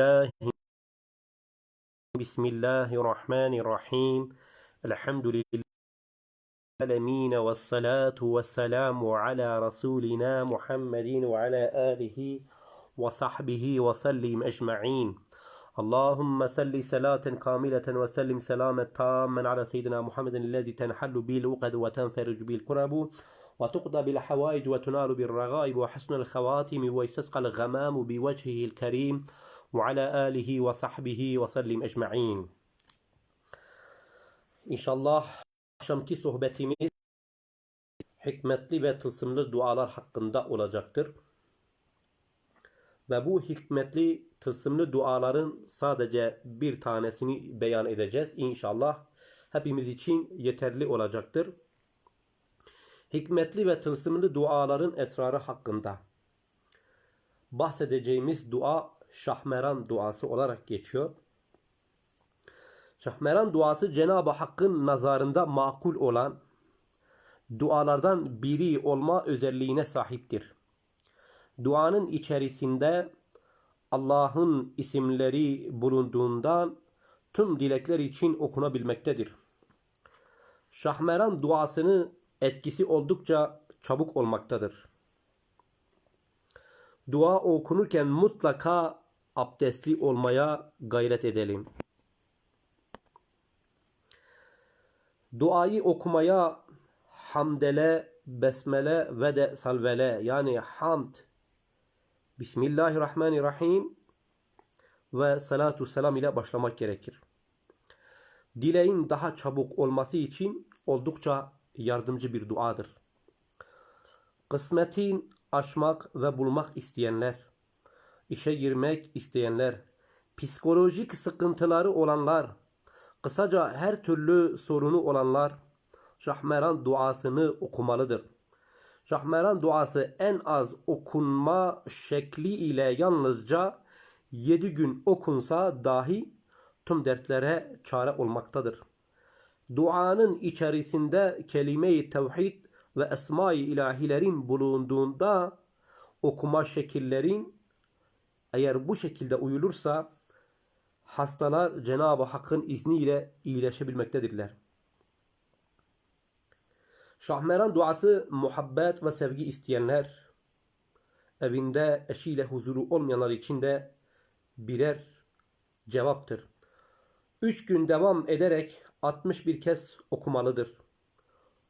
الله بسم الله الرحمن الرحيم. الحمد لله العالمين والصلاة والسلام على رسولنا محمد وعلى آله وصحبه وسلم أجمعين. اللهم صل صلاة كاملة وسلم سلاما تاما على سيدنا محمد الذي تنحل به العقد وتنفرج به الكرب وتقضى بالحوائج وتنال بالرغائب وحسن الخواتم ويستسقى الغمام بوجهه الكريم وعلى آله وصحبه وسلم أجمعين İnşallah akşamki sohbetimiz hikmetli ve tılsımlı dualar hakkında olacaktır. Ve bu hikmetli tılsımlı duaların sadece bir tanesini beyan edeceğiz. İnşallah hepimiz için yeterli olacaktır. Hikmetli ve tılsımlı duaların esrarı hakkında bahsedeceğimiz dua Şahmeran duası olarak geçiyor. Şahmeran duası Cenab-ı Hakk'ın nazarında makul olan dualardan biri olma özelliğine sahiptir. Duanın içerisinde Allah'ın isimleri bulunduğundan tüm dilekler için okunabilmektedir. Şahmeran duasını etkisi oldukça çabuk olmaktadır. Dua okunurken mutlaka abdestli olmaya gayret edelim. Duayı okumaya hamdele, besmele ve de salvele yani hamd, Bismillahirrahmanirrahim ve salatu selam ile başlamak gerekir. Dileğin daha çabuk olması için oldukça yardımcı bir duadır. Kısmetin aşmak ve bulmak isteyenler, işe girmek isteyenler, psikolojik sıkıntıları olanlar, kısaca her türlü sorunu olanlar Şahmeran duasını okumalıdır. Şahmeran duası en az okunma şekli ile yalnızca 7 gün okunsa dahi tüm dertlere çare olmaktadır. Duanın içerisinde kelime-i tevhid ve esma-i ilahilerin bulunduğunda okuma şekillerin eğer bu şekilde uyulursa hastalar Cenab-ı Hakk'ın izniyle iyileşebilmektedirler. Şahmeran duası muhabbet ve sevgi isteyenler, evinde eşiyle huzuru olmayanlar için de birer cevaptır. Üç gün devam ederek 61 kez okumalıdır.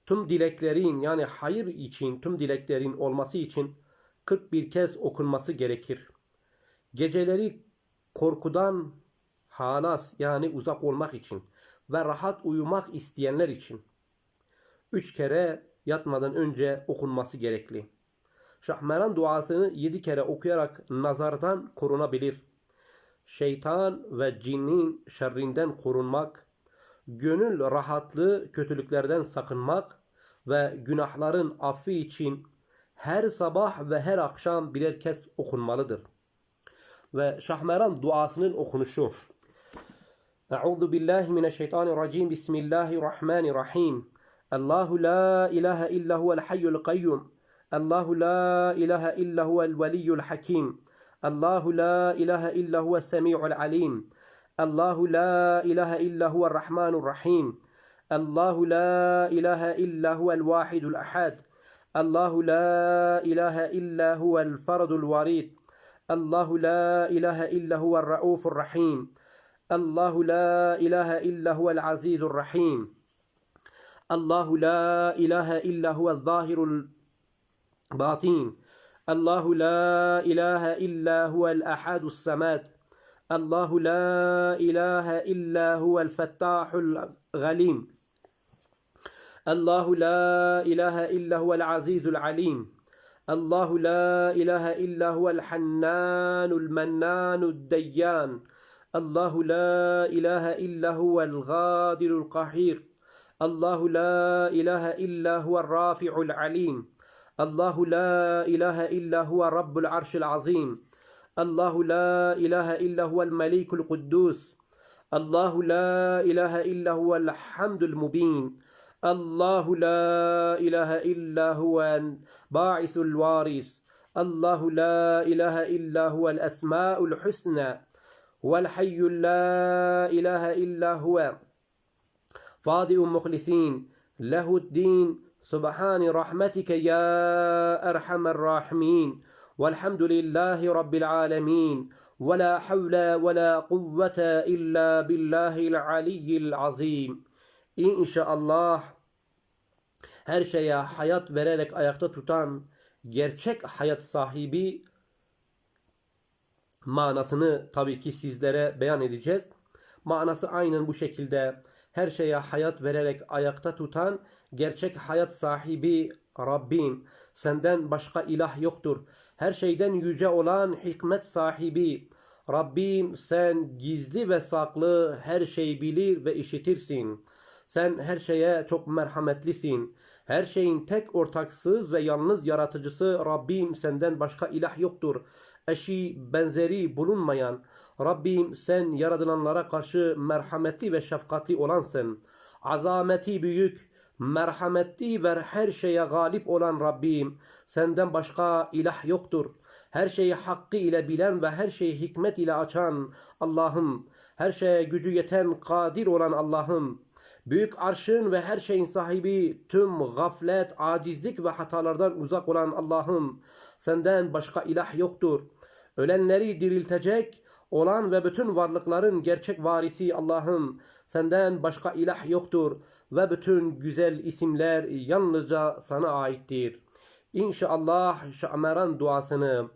Tüm dileklerin yani hayır için tüm dileklerin olması için 41 kez okunması gerekir. Geceleri korkudan halas yani uzak olmak için ve rahat uyumak isteyenler için üç kere yatmadan önce okunması gerekli. Şahmeran duasını yedi kere okuyarak nazardan korunabilir. Şeytan ve cinnin şerrinden korunmak, gönül rahatlığı kötülüklerden sakınmak ve günahların affi için her sabah ve her akşam birer kez okunmalıdır. Ve Şahmeran duasının okunuşu. Euzu billahi mineşşeytanirracim. Bismillahirrahmanirrahim. Allahu la ilahe illa huvel hayyul kayyum. Allahu la ilahe illa huvel veliyyul hakim. الله لا إله إلا هو السميع العليم. الله لا إله إلا هو الرحمن الرحيم. الله لا إله إلا هو الواحد الأحد. الله لا إله إلا هو الفرد الوريد. الله لا إله إلا هو الرؤوف الرحيم. الله لا إله إلا هو العزيز الرحيم. الله لا إله إلا هو الظاهر الباطين الله لا إله إلا هو الأحد السماد الله لا إله إلا هو الفتاح الغليم. الله لا إله إلا هو العزيز العليم. الله لا إله إلا هو الحنان المنان الديان. الله لا إله إلا هو الغادر القهير. الله لا إله إلا هو الرافع العليم. الله لا إله إلا هو رب العرش العظيم. الله لا إله إلا هو الملك القدوس. الله لا إله إلا هو الحمد المبين. الله لا إله إلا هو باعث الوارث. الله لا إله إلا هو الأسماء الحسنى. والحي لا إله إلا هو. فاضئ مخلصين. له الدين. Subhani rahmetike ya erhamer rahimin. Velhamdülillahi rabbil alemin. Ve la havle ve la kuvvete illa billahil aliyyil azim. İnşallah her şeye hayat vererek ayakta tutan gerçek hayat sahibi manasını tabii ki sizlere beyan edeceğiz. Manası aynen bu şekilde her şeye hayat vererek ayakta tutan gerçek hayat sahibi Rabbim. Senden başka ilah yoktur. Her şeyden yüce olan hikmet sahibi. Rabbim sen gizli ve saklı her şeyi bilir ve işitirsin. Sen her şeye çok merhametlisin. Her şeyin tek ortaksız ve yalnız yaratıcısı Rabbim senden başka ilah yoktur. Eşi benzeri bulunmayan Rabbim sen yaratılanlara karşı merhametli ve şefkatli olansın. Azameti büyük, merhametli ve her şeye galip olan Rabbim senden başka ilah yoktur. Her şeyi hakkı ile bilen ve her şeyi hikmet ile açan Allah'ım, her şeye gücü yeten kadir olan Allah'ım, Büyük arşın ve her şeyin sahibi tüm gaflet, acizlik ve hatalardan uzak olan Allah'ım senden başka ilah yoktur. Ölenleri diriltecek olan ve bütün varlıkların gerçek varisi Allah'ım senden başka ilah yoktur ve bütün güzel isimler yalnızca sana aittir. İnşallah şameran duasını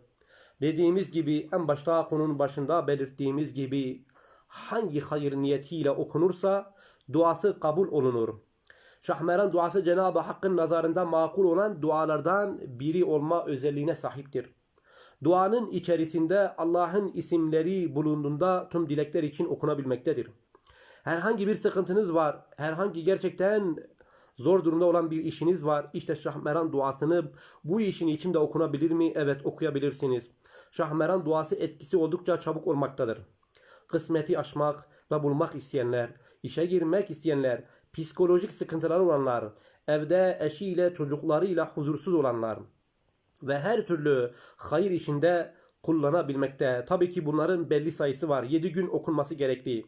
dediğimiz gibi en başta konunun başında belirttiğimiz gibi hangi hayır niyetiyle okunursa duası kabul olunur. Şahmeran duası Cenab-ı Hakk'ın nazarında makul olan dualardan biri olma özelliğine sahiptir. Duanın içerisinde Allah'ın isimleri bulunduğunda tüm dilekler için okunabilmektedir. Herhangi bir sıkıntınız var, herhangi gerçekten zor durumda olan bir işiniz var. İşte Şahmeran duasını bu işin içinde okunabilir mi? Evet okuyabilirsiniz. Şahmeran duası etkisi oldukça çabuk olmaktadır. Kısmeti aşmak ve bulmak isteyenler, işe girmek isteyenler, psikolojik sıkıntıları olanlar, evde eşiyle çocuklarıyla huzursuz olanlar ve her türlü hayır işinde kullanabilmekte. Tabii ki bunların belli sayısı var. 7 gün okunması gerekli.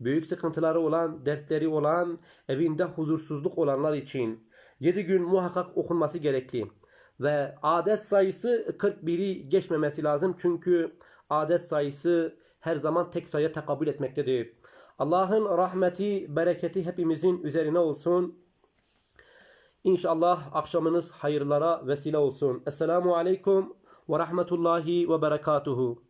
Büyük sıkıntıları olan, dertleri olan, evinde huzursuzluk olanlar için 7 gün muhakkak okunması gerekli. Ve adet sayısı 41'i geçmemesi lazım. Çünkü adet sayısı her zaman tek sayıya tekabül etmektedir. Allah'ın rahmeti, bereketi hepimizin üzerine olsun. İnşallah akşamınız hayırlara vesile olsun. Esselamu Aleyküm ve Rahmetullahi ve Berekatuhu.